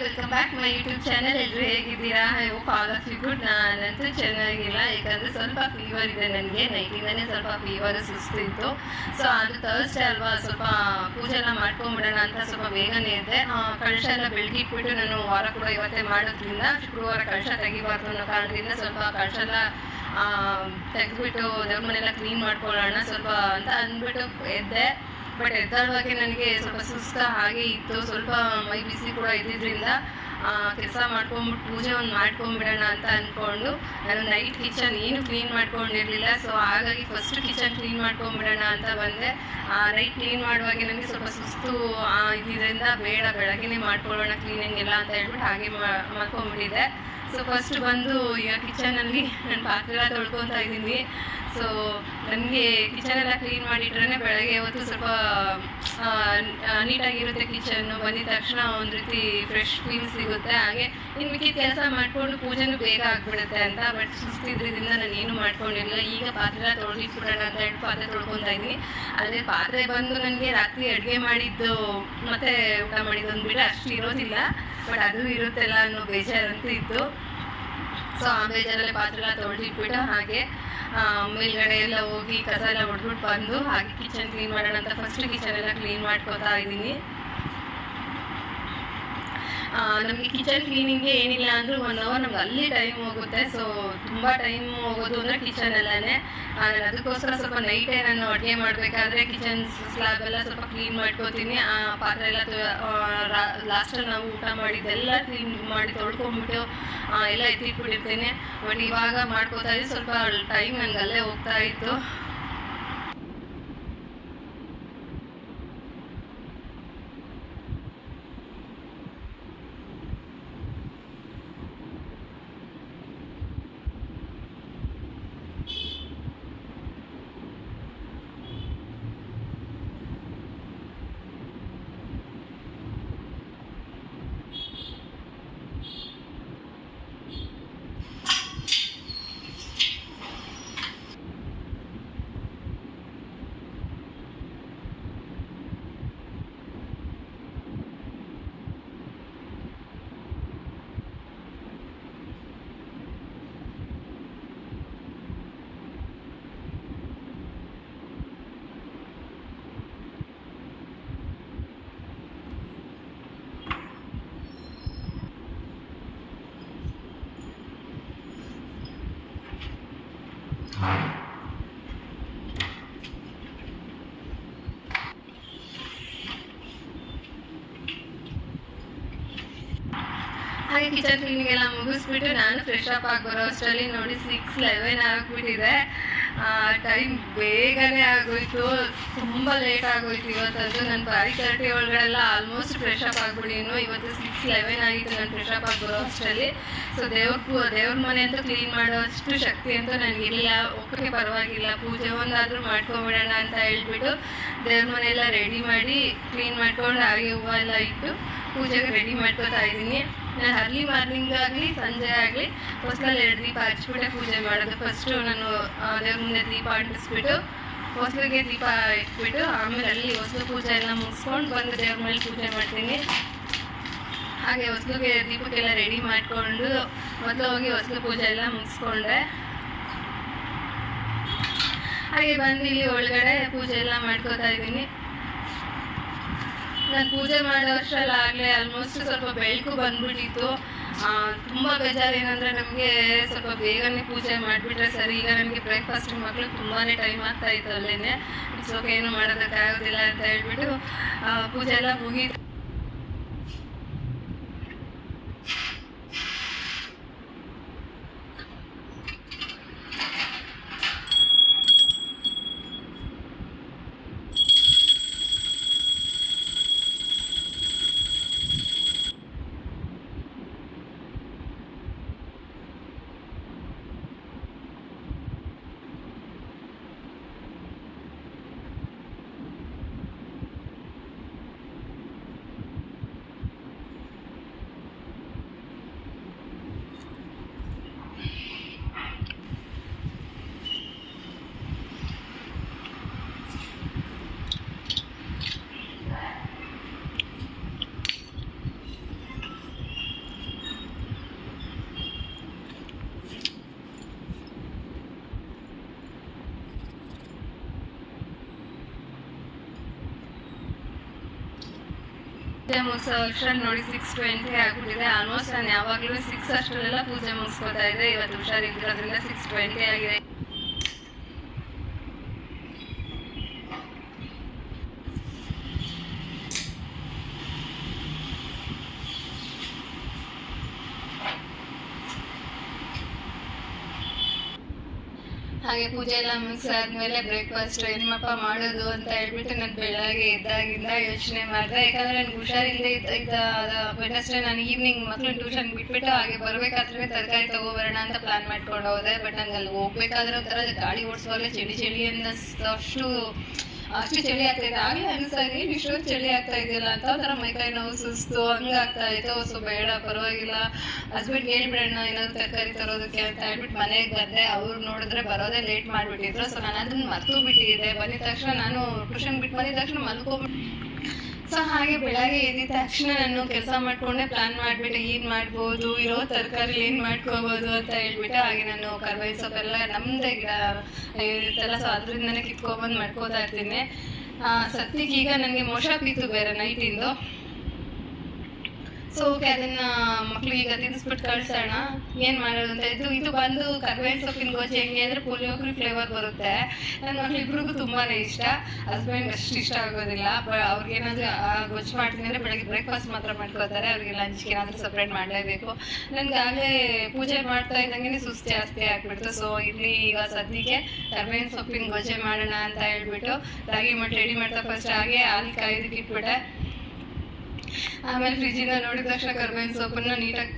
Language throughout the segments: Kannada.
Welcome back my YouTube channel ಎಲ್ಲರೂ ಹೇಗಿದ್ದೀರಾ? I hope all of you good ನಾನಂತೂ ಚೆನ್ನಾಗಿಲ್ಲ. ಯಾಕಂದರೆ ಸ್ವಲ್ಪ ಫೀವರ್ ಇದೆ ನನಗೆ. ನೈಟಿಂದನೇ ಸ್ವಲ್ಪ ಫೀವರ್ ಸುಸ್ತಿತ್ತು. ಸೊ ಅದು ತರ್ಸ್ಡೇ ಅಲ್ವಾ? ಸ್ವಲ್ಪ ಪೂಜೆ ಎಲ್ಲ ಮಾಡ್ಕೊಂಬಿಡೋಣ ಅಂತ ಸ್ವಲ್ಪ ಬೇಗನೆ ಇದೆ ಕಳಶ ಎಲ್ಲ ಬೆಳಗ್ಗೆ ಇಟ್ಬಿಟ್ಟು ನಾನು ವಾರ ಕೂಡ ಇವತ್ತೇ ಮಾಡೋದ್ರಿಂದ ಶುಕ್ರವಾರ ಕಳಶ ತೆಗಿಬಾರ್ದು ಅನ್ನೋ ಕಾರಣದಿಂದ ಸ್ವಲ್ಪ ಕಳಶ ಎಲ್ಲ ತೆಗೆದ್ಬಿಟ್ಟು ದೇವ್ರ ಮನೆಲ್ಲ ಕ್ಲೀನ್ ಮಾಡ್ಕೊಳ್ಳೋಣ ಸ್ವಲ್ಪ ಅಂತ ಅಂದ್ಬಿಟ್ಟು ಎದ್ದೆ. ಬಟ್ ಎದ್ದಾಳುವಾಗೆ ನನಗೆ ಸ್ವಲ್ಪ ಸುಸ್ತ ಹಾಗೆ ಇತ್ತು. ಸ್ವಲ್ಪ ಮೈ ಬಿಸಿ ಕೂಡ ಇದ್ದಿದ್ದರಿಂದ ಕೆಲಸ ಮಾಡ್ಕೊಂಬಿಟ್ಟು ಪೂಜೆ ಒಂದು ಮಾಡ್ಕೊಂಬಿಡೋಣ ಅಂತ ಅಂದ್ಕೊಂಡು ನಾನು ನೈಟ್ ಕಿಚನ್ ಏನು ಕ್ಲೀನ್ ಮಾಡ್ಕೊಂಡಿರಲಿಲ್ಲ. ಸೊ, ಹಾಗಾಗಿ ಫಸ್ಟ್ ಕಿಚನ್ ಕ್ಲೀನ್ ಮಾಡ್ಕೊಂಬಿಡೋಣ ಅಂತ ಬಂದೆ. ನೈಟ್ ಕ್ಲೀನ್ ಮಾಡುವಾಗೆ ನನಗೆ ಸ್ವಲ್ಪ ಸುಸ್ತು ಇದ್ದಿದ್ದರಿಂದ ಬೇಡ, ಬೆಳಗ್ಗೆನೆ ಮಾಡ್ಕೊಳ್ಳೋಣ, ಕ್ಲೀನಿಂಗ್ ಎಲ್ಲ ಅಂತ ಹೇಳ್ಬಿಟ್ಟು ಹಾಗೆ ಮಾಡ್ಕೊಂಬಿಟ್ಟಿದ್ದೆ. ಸೊ ಫಸ್ಟ್ ಬಂದು ಈಗ ಕಿಚನಲ್ಲಿ ನಾನು ಪಾತ್ರೆ ಎಲ್ಲ ತೊಳ್ಕೊತಾ ಇದ್ದೀನಿ. ಸೊ ನನಗೆ ಕಿಚನ್ ಎಲ್ಲ ಕ್ಲೀನ್ ಮಾಡಿಟ್ರೆ ಬೆಳಗ್ಗೆ ಹೊತ್ತು ಸ್ವಲ್ಪ ನೀಟಾಗಿರುತ್ತೆ ಕಿಚನ್ನು ಬಂದಿದ ತಕ್ಷಣ ಒಂದು ರೀತಿ ಫ್ರೆಶ್ ಫೀಲ್ ಸಿಗುತ್ತೆ. ಹಾಗೆ ಇನ್ನು ಮಿಕ್ಕಿದ ಕೆಲಸ ಮಾಡಿಕೊಂಡು ಪೂಜೆನೂ ಬೇಗ ಆಗ್ಬಿಡುತ್ತೆ ಅಂತ ಬಟ್ ಸುಸ್ತಿದ್ರಿಂದ ನಾನು ಏನು ಮಾಡ್ಕೊಂಡಿಲ್ಲ. ಈಗ ಪಾತ್ರೆ ತೊಳೆದಿಟ್ಬಿಡೋಣ ಅಂತ ಹೇಳಿ ಪಾತ್ರೆ ತೊಳ್ಕೊತಾ ಇದ್ದೀನಿ. ಅದೇ ಪಾತ್ರೆ ಬಂದು ನನಗೆ ರಾತ್ರಿ ಅಡುಗೆ ಮಾಡಿದ್ದು, ಮತ್ತೆ ಊಟ ಮಾಡಿದ್ದು ಅಂದ್ಬಿಟ್ಟು ಅಷ್ಟು ಇರೋದಿಲ್ಲ. ಬಟ್ ಅದು ಇರುತ್ತೆಲ್ಲ ಅನ್ನೋ ಬೇಜಾರಂತೂ ಇತ್ತು. ಸೊ ಆ ಪಾತ್ರೆಗಳ ತೊಳೆದಿಟ್ಬಿಟ್ಟು ಹಾಗೆ ಮೇಲ್ಗಡೆ ಎಲ್ಲ ಹೋಗಿ ಕಸ ಎಲ್ಲ ಹೊಡೆದ್ಬಿಟ್ಟು ಬಂದು ಹಾಗೆ ಕಿಚನ್ ಕ್ಲೀನ್ ಮಾಡೋಣ ಅಂತ ಫಸ್ಟ್ ಕಿಚನ್ ಎಲ್ಲ ಕ್ಲೀನ್ ಮಾಡ್ಕೊತಾ ಇದ್ದೀನಿ. ನಮಗೆ ಕಿಚನ್ ಕ್ಲೀನಿಂಗ್ಗೆ ಏನಿಲ್ಲ ಅಂದರೂ ಒನ್ ಅವರ್ ನಮ್ಗೆ ಅಲ್ಲಿ ಟೈಮ್ ಹೋಗುತ್ತೆ. ಸೊ ತುಂಬ ಟೈಮ್ ಹೋಗೋದು ಅಂದರೆ ಕಿಚನಲ್ಲೇ ನಾನು ಅದಕ್ಕೋಸ್ಕರ ಸ್ವಲ್ಪ ನೈಟೇ ನಾನು ಅಡುಗೆ ಮಾಡಬೇಕಾದ್ರೆ ಕಿಚನ್ ಸ್ಲಾಬ್ ಎಲ್ಲ ಸ್ವಲ್ಪ ಕ್ಲೀನ್ ಮಾಡ್ಕೋತೀನಿ. ಆ, ಪಾತ್ರೆ ಎಲ್ಲ ಲಾಸ್ಟಲ್ಲಿ ನಾವು ಊಟ ಮಾಡಿದ್ದೆಲ್ಲ ಕ್ಲೀನ್ ಮಾಡಿ ತೊಳ್ಕೊಂಡ್ಬಿಟ್ಟು ಎಲ್ಲ ಎತ್ತಿಟ್ಬಿಟ್ಟಿರ್ತೀನಿ. ಬಟ್ ಇವಾಗ ಮಾಡ್ಕೋತಾ ಇದ್ದೀನಿ. ಸ್ವಲ್ಪ ಟೈಮ್ ನಂಗೆ ಅಲ್ಲೇ ಹೋಗ್ತಾ ಇತ್ತು. ಹಾಗೆ ಕಿಚನ್ ಕ್ಲೀನಿಂಗ್ ಎಲ್ಲ ಮುಗಿಸ್ಬಿಟ್ಟು ನಾನು ಫ್ರೆಶ್ ಅಪ್ ಆಗಿ ಬರೋ ಅಷ್ಟರಲ್ಲಿ ನೋಡಿ ಸಿಕ್ಸ್ ಲೆವೆನ್ ಆಗಿಬಿಟ್ಟಿದೆ ಟೈಮ್ ಬೇಗನೆ ಆಗೋಯ್ತು, ತುಂಬ ಲೇಟ್ ಆಗೋಯ್ತು. ಇವತ್ತದ್ದು ನಾನು ಫೈವ್ ತರ್ಟಿ ಒಳಗಡೆಲ್ಲ ಆಲ್ಮೋಸ್ಟ್ ಫ್ರೆಶ್ ಅಪ್ ಆಗ್ಬಿಟ್ಟಿನು ಇವತ್ತು ಸಿಕ್ಸ್ ಲೆವೆನ್ ಆಗಿತ್ತು ನಾನು ಫ್ರೆಶ್ ಅಪ್ ಆಗಿ ಬರೋ ಅಷ್ಟರಲ್ಲಿ. ಸೊ ದೇವ್ರ ದೇವ್ರ ಮನೆ ಅಂತೂ ಕ್ಲೀನ್ ಮಾಡೋಷ್ಟು ಶಕ್ತಿ ಅಂತೂ ನನಗಿಲ್ಲ ಓಕೆ, ಪರವಾಗಿಲ್ಲ. ಪೂಜೆ ಒಂದಾದರೂ ಮಾಡ್ಕೊಂಬಿಡೋಣ ಅಂತ ಹೇಳ್ಬಿಟ್ಟು ದೇವ್ರ ಮನೆ ಎಲ್ಲ ರೆಡಿ ಮಾಡಿ ಕ್ಲೀನ್ ಮಾಡ್ಕೊಂಡು, ಹಾಗೆ ಹೂವು ಎಲ್ಲ ಇಟ್ಟು ಪೂಜೆಗೆ ರೆಡಿ ಮಾಡ್ಕೊತಾ ಇದ್ದೀನಿ. ನಾನು ಅರ್ಲಿ ಮಾರ್ನಿಂಗ್ ಆಗಲಿ, ಸಂಜೆ ಆಗಲಿ ಹೊಸ್ಲಲ್ಲಿ ಎರಡು ದೀಪ ಹಚ್ಬಿಟ್ಟೆ ಪೂಜೆ ಮಾಡೋದು. ಫಸ್ಟು ನಾನು ದೇವ್ರ ಮುಂದೆ ದೀಪ ಅಂಟಿಸ್ಬಿಟ್ಟು ಹೊಸ್ಲಿಗೆ ದೀಪ ಇಟ್ಬಿಟ್ಟು, ಆಮೇಲೆ ಅಲ್ಲಿ ಹೊಸ್ಲು ಪೂಜೆ ಎಲ್ಲ ಮುಗಿಸ್ಕೊಂಡು ಬಂದು ದೇವ್ರ ಮೇಲೆ ಪೂಜೆ ಮಾಡ್ತೀನಿ. ಹಾಗೆ ಹೊಸ್ಲಿಗೆ ದೀಪಕ್ಕೆಲ್ಲ ರೆಡಿ ಮಾಡಿಕೊಂಡು, ಮೊದಲು ಹೋಗಿ ಹೊಸ್ಲು ಪೂಜೆ ಎಲ್ಲ ಮುಗಿಸ್ಕೊಂಡೆ. ಹಾಗೆ ಬಂದು ಇಲ್ಲಿ ಒಳಗಡೆ ಪೂಜೆ ಎಲ್ಲ ಮಾಡ್ಕೋತಾ ಇದ್ದೀನಿ. ನಾನು ಪೂಜೆ ಮಾಡೋ ಆಗಲೇ ಆಲ್ಮೋಸ್ಟ್ ಸ್ವಲ್ಪ ಬೆಳಕು ಬಂದ್ಬಿಟ್ಟಿತ್ತು. ತುಂಬ ತುಂಬಾ ಬೇಜಾರು ಏನಂದ್ರೆ ನಮಗೆ ಸ್ವಲ್ಪ ಬೇಗನೆ ಪೂಜೆ ಮಾಡಿಬಿಟ್ರೆ ಸರಿ, ಈಗ ನನಗೆ ಬ್ರೇಕ್ಫಾಸ್ಟ್ ಮಕ್ಕಳು ತುಂಬಾನೇ ಟೈಮ್ ಆಗ್ತಾ ಇತ್ತು ಅಲ್ಲೇನೆ. ಸೊ ಏನು ಮಾಡೋದಕ್ಕಾಗೋದಿಲ್ಲ ಅಂತ ಹೇಳ್ಬಿಟ್ಟು ಪೂಜೆ ಎಲ್ಲ ಮುಗೀತು. ಮುಗಿಸೋ ಅಕ್ಷರ ನೋಡಿ ಸಿಕ್ಸ್ ಟ್ವೆಂಟಿ ಆಗ್ಬಿಟ್ಟಿದೆ. ಆಲ್ಮೋಸ್ಟ್ ನಾನು ಯಾವಾಗಲೂ ಸಿಕ್ಸ್ ಅಷ್ಟರಲ್ಲೆಲ್ಲ ಪೂಜೆ ಮುಗಿಸ್ಕೊತಾ ಇದ್ದೆ. ಇವತ್ತು ಹುಷಾರಿಲ್ಲದ್ರಿಂದ ಸಿಕ್ಸ್ ಟ್ವೆಂಟಿ ಆಗಿದೆ ಹಾಗೆ ಪೂಜೆ ಎಲ್ಲ ಮುಗಿಸಾದ್ಮೇಲೆ ಬ್ರೇಕ್ಫಾಸ್ಟ್ ಏನಪ್ಪ ಮಾಡೋದು ಅಂತ ಹೇಳ್ಬಿಟ್ಟು ನಾನು ಬೆಳಗ್ಗೆ ಎದ್ದಾಗಿಂದ ಯೋಚನೆ ಮಾಡಿದೆ. ಯಾಕಂದ್ರೆ ನನ್ಗೆ ಹುಷಾರಿಲ್ಲದೆ ಇದ್ದ ಇದ್ದ ನಾನು ಈವ್ನಿಂಗ್ ಮಕ್ಕಳು ಟ್ಯೂಷನ್ ಬಿಟ್ಬಿಟ್ಟು ಹಾಗೆ ಬರ್ಬೇಕಾದ್ರೆ ತರಕಾರಿ ತಗೋಬರೋಣ ಅಂತ ಪ್ಲಾನ್ ಮಾಡ್ಕೊಂಡು ಹೋದೆ. ಬಟ್ ನಂಗೆ ಅಲ್ಲಿ ಹೋಗ್ಬೇಕಾದ್ರೆ ಒಂಥರ ಗಾಡಿ ಓಡಿಸುವಾಗ ಚಳಿ ಚಳಿ ಅನ್ನೋಷ್ಟು ಅಷ್ಟು ಚಳಿ ಆಗ್ತಾ ಇದೆ ಆಗ್ಲೇ ಅನಿಸ್ತಾ ಇದೆ ಇಷ್ಟೊಂದು ಚಳಿ ಆಗ್ತಾ ಇದೆಯಲ್ಲ ಅಂತ ಒಂಥರ ಮೈಕೈ ನೋವು ಸುಸ್ತು ಹಂಗಾಗ್ತಾ ಇತ್ತು. ಸೊ, ಬೇಡ, ಪರವಾಗಿಲ್ಲ. ಹಸ್ಬೆಂಡ್ ಹೇಳ್ಬಿಡೋಣ ಏನಾದ್ರು ತರಕಾರಿ ತರೋದಕ್ಕೆ ಅಂತ ಹೇಳ್ಬಿಟ್ಟು ಮನೆಗೆ ಬಂದೆ. ಅವ್ರು ನೋಡಿದ್ರೆ ಬರೋದೇ ಲೇಟ್ ಮಾಡಿಬಿಟ್ಟಿದ್ರು. ಸೊ, ನಾನು ಅದನ್ನ ಮರ್ತು ಬಿಟ್ಟಿದ್ದೆ. ಬಂದಿದ ತಕ್ಷಣ ನಾನು ಟ್ಯೂಷನ್ ಬಿಟ್ಟು ಬಂದಿದ ತಕ್ಷಣ ಮಲ್ಕೊಬಿಟ್ಟು ಸೊ ಹಾಗೆ ಬೆಳಗ್ಗೆ ಎದ್ದಿದ ತಕ್ಷಣ ನಾನು ಕೆಲಸ ಮಾಡ್ಕೊಂಡೆ ಪ್ಲಾನ್ ಮಾಡಿಬಿಟ್ಟೆ ಏನು ಮಾಡ್ಬೋದು, ಇರೋ ತರಕಾರಿ ಏನು ಮಾಡ್ಕೋಬೋದು ಅಂತ ಹೇಳ್ಬಿಟ್ಟು ಹಾಗೆ ನಾನು ಕರ್ಬೇವಿನ ಸೊಪ್ಪೆಲ್ಲ ನಮ್ದೇ ಗಿಡ ಇರುತ್ತಲ್ಲ ಸೊ ಅದರಿಂದನೇ ಕಿತ್ಕೊಬಂದು ಮಾಡ್ಕೋತಾ ಇರ್ತೀನಿ. ಸದ್ಯಕ್ಕೆ ಈಗ ನನಗೆ ಮೋಶ ಬೀತು ಬೇರೆ ನೈಟಿಂದು ಸೊ ಓಕೆ ಅದನ್ನ ಮಕ್ಳಿಗೆ ಈಗ ತಿನ್ನಿಸ್ಬಿಟ್ಟು ಕಳ್ಸೋಣ. ಏನ್ ಮಾಡೋದು ಅಂತ ಇದು ಇದು ಬಂದು ಕರ್ಬೇವಿನ ಸೊಪ್ಪಿನ ಗೊಜ್ಜು ಹೆಂಗೆ ಅಂದ್ರೆ ಪುಳಿಯೋಗ್ರಿ ಫ್ಲೇವರ್ ಬರುತ್ತೆ. ನನ್ನ ಮಕ್ಳಿಬ್ರಿಗೂ ತುಂಬಾನೇ ಇಷ್ಟ. ಹಸ್ಬೆಂಡ್ ಅಷ್ಟು ಇಷ್ಟ ಆಗೋದಿಲ್ಲ. ಅವ್ರಿಗೆ ಏನಾದ್ರು ಗೊಜ್ಜು ಮಾಡ್ತೀನಿ ಅಂದ್ರೆ ಬೆಳಗ್ಗೆ ಬ್ರೇಕ್ಫಾಸ್ಟ್ ಮಾತ್ರ ಮಾಡ್ಕೋತಾರೆ ಅವ್ರಿಗೆ ಲಂಚ್ಗೆ ಏನಾದ್ರೂ ಸಪ್ರೇಟ್ ಮಾಡಲೇಬೇಕು. ನನಗಾಗಲೇ ಪೂಜೆ ಮಾಡ್ತಾ ಇದ್ದಂಗೆ ಸುಸ್ತು ಜಾಸ್ತಿ ಆಗ್ಬಿಡ್ತು. ಸೊ ಇಲ್ಲಿ ಈಗ ಸದ್ಯಕ್ಕೆ ಕರ್ಬೇವಿನ ಸೊಪ್ಪಿನ ಗೊಜ್ಜೆ ಮಾಡೋಣ ಅಂತ ಹೇಳ್ಬಿಟ್ಟು ರಾಗಿ ಮಟ್ಟ ರೆಡಿ ಮಾಡ್ತಾ ಫಸ್ಟ್ ಹಾಗೆ ಹಾಲು ಕಾಯ್ದಕ್ಕೆ ಆಮೇಲೆ ಫ್ರಿಜ್ಜಿಂದ ನೋಡಿದ ತಕ್ಷಣ ಕರ್ಬೇವಿನ ಸೊಪ್ಪನ್ನ ನೀಟಾಗಿ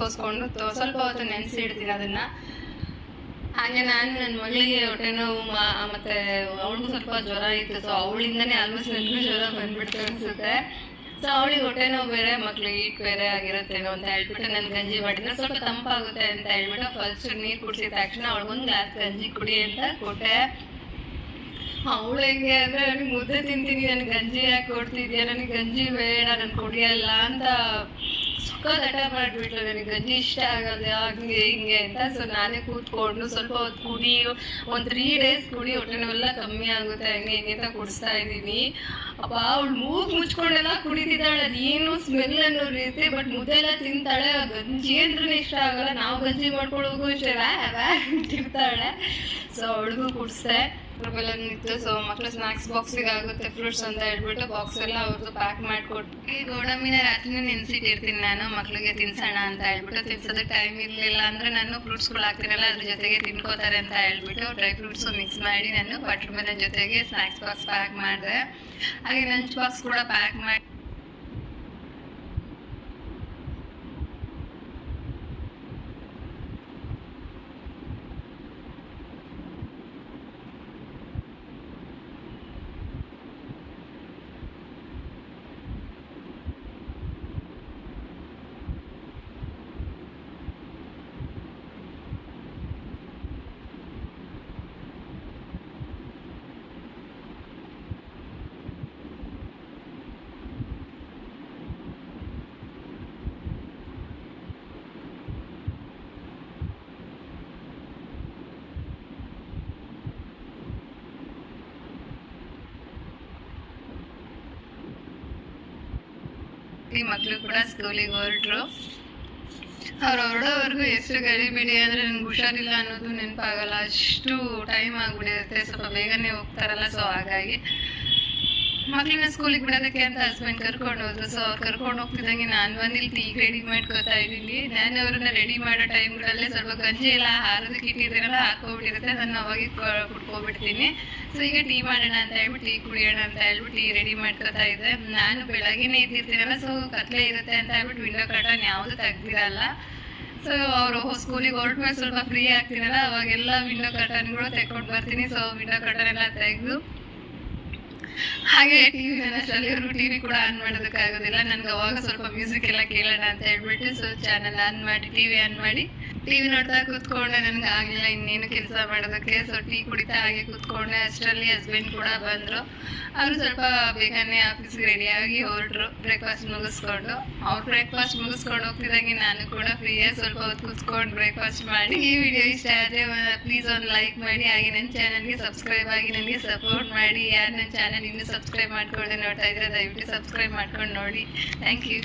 ಸೋಸ್ಕೊಂಡು ಸ್ವಲ್ಪ ಹೊತ್ತು ನೆನೆಸಿಡ್ತೀನಿ ಅದನ್ನ. ಹಾಗೆ ನಾನು ನನ್ನ ಮಗಳಿಗೆ ಹೊಟ್ಟೆ ನೋವು ಮತ್ತೆ ಅವಳಿಗೂ ಸ್ವಲ್ಪ ಜ್ವರ ಇತ್ತು ಸೊ ಅವಳಿಂದನೇ ಆಲ್ಮೋಸ್ಟ್ ನನಗೂ ಜ್ವರ ಬಂದ್ಬಿಡ್ತು ಅನ್ಸುತ್ತೆ. ಸೊ ಅವಳಿಗೆ ಹೊಟ್ಟೆ ನೋವು ಬೇರೆ, ಮಕ್ಳು ಈಟ್ ಬೇರೆ ಆಗಿರುತ್ತೇನೋ ಅಂತ ಹೇಳ್ಬಿಟ್ಟು ನಾನು ಗಂಜಿ ಮಾಡಿದ್ರೆ ಸ್ವಲ್ಪ ತಂಪಾಗುತ್ತೆ ಅಂತ ಹೇಳ್ಬಿಟ್ಟು ಫಸ್ಟ್ ನೀರು ಕುಡಿಸಿದ ತಕ್ಷಣ ಅವಳಿಗೊಂದು ಗ್ಲಾಸ್ ಗಂಜಿ ಕುಡಿ ಅಂತ ಕೊಟ್ಟೆ. ಅವಳು ಹೆಂಗೆ ಅಂದ್ರೆ ನನಗೆ ಮುದ್ದೆ ತಿಂತೀನಿ ನನಗೆ ಗಂಜಿ ಯಾಕೆ ಕೊಡ್ತಿದ್ಯಾ? ನನಗೆ ಗಂಜಿ ಬೇಡ, ನಾನು ಕುಡಿಯಲ್ಲ ಅಂತ ಸುಖ ದಟ ಮಾಡಿಬಿಟ್ಲು. ನನಗೆ ಗಂಜಿ ಇಷ್ಟ ಆಗಲ್ಲ, ಹಂಗೆ, ಹಿಂಗೆ ಅಂತ. ಸೊ ನಾನೇ ಕೂತ್ಕೊಂಡು ಸ್ವಲ್ಪ ಹೊತ್ತು ಕುಡಿ ಒಂದು ತ್ರೀ ಡೇಸ್ ಕುಡಿ ಹೊಟ್ಟೆ ನೋವೆಲ್ಲ ಕಮ್ಮಿ ಆಗುತ್ತೆ. ಹಂಗೆ, ಹಿಂಗೆ ಅಂತ ಕುಡಿಸ್ತಾ ಇದ್ದೀನಿ. ಅಪ್ಪ, ಅವಳು ಮೂಗ್ ಮುಚ್ಕೊಂಡೆಲ್ಲ ಕುಡಿತಿದ್ದಾಳೆ. ಅದೇನು ಸ್ಮೆಲ್ ಅನ್ನೋ ರೀತಿ ಬಟ್ ಮುದ್ದೆ ಎಲ್ಲ ತಿಂತಾಳೆ ಗಂಜಿ ಅಂದ್ರೂ ಇಷ್ಟ ಆಗಲ್ಲ. ನಾವು ಗಂಜಿ ಮಾಡ್ಕೊಳ್ಳೋಗು ಇಷ್ಟ ವ್ಯಾ ವ್ಯಾ, ಅಂತಿರ್ತಾಳೆ. ಸೊ ಅವಳಿಗೂ ಕುಡಿಸ್ದೆ. ಬೆಲ್ಲ ಇತ್ತು ಸೊ ಮಕ್ಕಳು ಸ್ನಾಕ್ಸ್ ಬಾಕ್ಸಿಗೆ ಆಗುತ್ತೆ ಫ್ರೂಟ್ಸ್ ಅಂತ ಹೇಳ್ಬಿಟ್ಟು ಬಾಕ್ಸ್ ಎಲ್ಲ ಅವ್ರದ್ದು ಪ್ಯಾಕ್ ಮಾಡಿಕೊಟ್ಟು. ಈ ಗೋಡಂಬಿನ ರಾತ್ರಿನೇ ನೆನ್ಸಿಟ್ಟಿರ್ತೀನಿ ನಾನು ಮಕ್ಕಳಿಗೆ ತಿನ್ಸೋಣ ಅಂತ ಹೇಳ್ಬಿಟ್ಟು. ತಿನ್ಸೋದಕ್ಕೆ ಟೈಮ್ ಇರಲಿಲ್ಲ ಅಂದ್ರೆ ನಾನು ಫ್ರೂಟ್ಸ್ಗಳು ಹಾಕ್ತೀನಲ್ಲ ಅದ್ರ ಜೊತೆಗೆ ತಿನ್ಕೋತಾರೆ ಅಂತ ಹೇಳ್ಬಿಟ್ಟು ಡ್ರೈ ಫ್ರೂಟ್ಸ್ ಮಿಕ್ಸ್ ಮಾಡಿ ನಾನು ಬಟರ್ ಜೊತೆಗೆ ಸ್ನಾಕ್ಸ್ ಬಾಕ್ಸ್ ಪ್ಯಾಕ್ ಮಾಡಿದೆ. ಹಾಗೆ ಲಂಚ್ ಬಾಕ್ಸ್ ಕೂಡ ಪ್ಯಾಕ್ ಮಾಡಿ ಈ ಮಕ್ಕಳು ಕೂಡ ಸ್ಕೂಲಿಗೆ ಹೊರಟ್ರು. ಅವ್ರು ಹೊರಡೋವರೆಗೂ ಎಷ್ಟು ಗಡಿಬಿಡಿ ಅಂದರೆ ನನ್ಗೆ ಹುಷಾರಿಲ್ಲ ಅನ್ನೋದು ನೆನಪಾಗಲ್ಲ. ಅಷ್ಟು ಟೈಮ್ ಆಗಿಬಿಡಿರುತ್ತೆ ಸ್ವಲ್ಪ ಬೇಗನೆ ಹೋಗ್ತಾರಲ್ಲ, ಸೊ ಹಾಗಾಗಿ ಮಕ್ಕಳನ್ನ ಸ್ಕೂಲಿಗೆ ಬಿಡೋದಕ್ಕೆ ಅಂತ ಹಸ್ಬೆಂಡ್ ಕರ್ಕೊಂಡು ಹೋದ್ರು. ಸೊ ಅವ್ರು ಕರ್ಕೊಂಡು ಹೋಗ್ತಿದ್ದಂಗೆ ನಾನು ಬಂದು ಇಲ್ಲಿ ಟೀ ರೆಡಿ ಮಾಡ್ಕೋತಾ ಇದ್ದೀನಿ. ನಾನು ಅವ್ರನ್ನ ರೆಡಿ ಮಾಡೋ ಟೈಮ್ಗಳಲ್ಲೇ ಸ್ವಲ್ಪ ಗಂಜಿ ಎಲ್ಲ ಹಾರೋದಕ್ಕೆ ಇಟ್ಟಿದ್ದೀರಲ್ಲ ಹಾಕೋಬಿಟ್ಟಿರುತ್ತೆ ನಾನು ಅವಾಗೆ ಕ- ಕುಡ್ಕೊಬಿಡ್ತೀನಿ. ಸೊ ಈಗ ಟೀ ಮಾಡೋಣ ಅಂತ ಹೇಳ್ಬಿಟ್ಟು ಟೀ ಕುಡಿಯೋಣ ಅಂತ ಹೇಳ್ಬಿಟ್ಟು ಟೀ ರೆಡಿ ಮಾಡ್ಕೋತಾ ಇದ್ದೆ. ನಾನು ಬೆಳಗ್ಗೆನೇ ಇದ್ದಿರ್ತೀನಲ್ಲ ಸೊ ಕತ್ಲೆ ಇರುತ್ತೆ ಅಂತ ಹೇಳ್ಬಿಟ್ಟು ವಿಂಡೋ ಕರ್ಟನ್ ಯಾವುದು ತೆಗ್ದಿರಲ್ಲ. ಸೊ ಅವರು ಸ್ಕೂಲಿಗೆ ಹೊರಟ ಮೇಲೆ ಸ್ವಲ್ಪ ಫ್ರೀ ಆಗ್ತೀನಲ್ಲ ಅವಾಗೆಲ್ಲ ವಿಂಡೋ ಕರ್ಟನ್ಗಳು ತೆಕ್ಕೊಂಡು ಬರ್ತೀನಿ. ಸೊ ವಿಂಡೋ ಕರ್ಟನ್ ಎಲ್ಲ ತೆಗೆದು ಹಾಗೆ ಟಿವಿ ಅವರು ಟಿವಿ ಕೂಡ ಆನ್ ಮಾಡೋದಕ್ಕಾಗೋದಿಲ್ಲ. ನನ್ಗೆ ಅವಾಗ ಸ್ವಲ್ಪ ಮ್ಯೂಸಿಕ್ ಎಲ್ಲ ಕೇಳೋಣ ಅಂತ ಹೇಳ್ಬಿಟ್ಟು ಸೊ ಚಾನಲ್ ಆನ್ ಮಾಡಿ ಟಿವಿ ಆನ್ ಮಾಡಿ. ಟಿವಿ ನೋಡ್ತಾ ಕೂತ್ಕೊಂಡೆ, ನನಗೆ ಆಗಲಿಲ್ಲ, ಇನ್ನೇನು ಕೆಲಸ ಮಾಡೋದಕ್ಕೆ. ಸೊ ಟೀ ಕುಡಿತಾ ಹಾಗೆ ಕೂತ್ಕೊಂಡೆ. ಅಷ್ಟರಲ್ಲಿ ಹಸ್ಬೆಂಡ್ ಕೂಡ ಬಂದರು. ಅವರು ಸ್ವಲ್ಪ ಬೇಗನೆ ಆಫೀಸ್ಗೆ ರೆಡಿಯಾಗಿ ಹೊರಟ್ರು. ಬ್ರೇಕ್ಫಾಸ್ಟ್ ಮುಗಿಸ್ಕೊಂಡು. ಅವ್ರು ಬ್ರೇಕ್ಫಾಸ್ಟ್ ಮುಗಿಸ್ಕೊಂಡು ಹೋಗ್ತಿದ್ದಂಗೆ ನಾನು ಕೂಡ ಫ್ರೀಯಾಗಿ ಸ್ವಲ್ಪ ಹೊತ್ತು ಕೂತ್ಕೊಂಡು ಬ್ರೇಕ್ಫಾಸ್ಟ್ ಮಾಡಿ. ಈ ವಿಡಿಯೋ ಇಷ್ಟ ಆದರೆ ಪ್ಲೀಸ್ ಒಂದು ಲೈಕ್ ಮಾಡಿ. ಹಾಗೆ ನನ್ನ ಚಾನಲ್ಗೆ ಸಬ್ಸ್ಕ್ರೈಬ್ ಆಗಿ ನನಗೆ ಸಪೋರ್ಟ್ ಮಾಡಿ. ಯಾರು ನನ್ನ ಚಾನಲ್ ಇನ್ನೂ ಸಬ್ಸ್ಕ್ರೈಬ್ ಮಾಡ್ಕೊಳ್ಳದೆ ನೋಡ್ತಾ ಇದ್ರೆ ದಯವಿಟ್ಟು ಸಬ್ಸ್ಕ್ರೈಬ್ ಮಾಡ್ಕೊಂಡು ನೋಡಿ. Thank you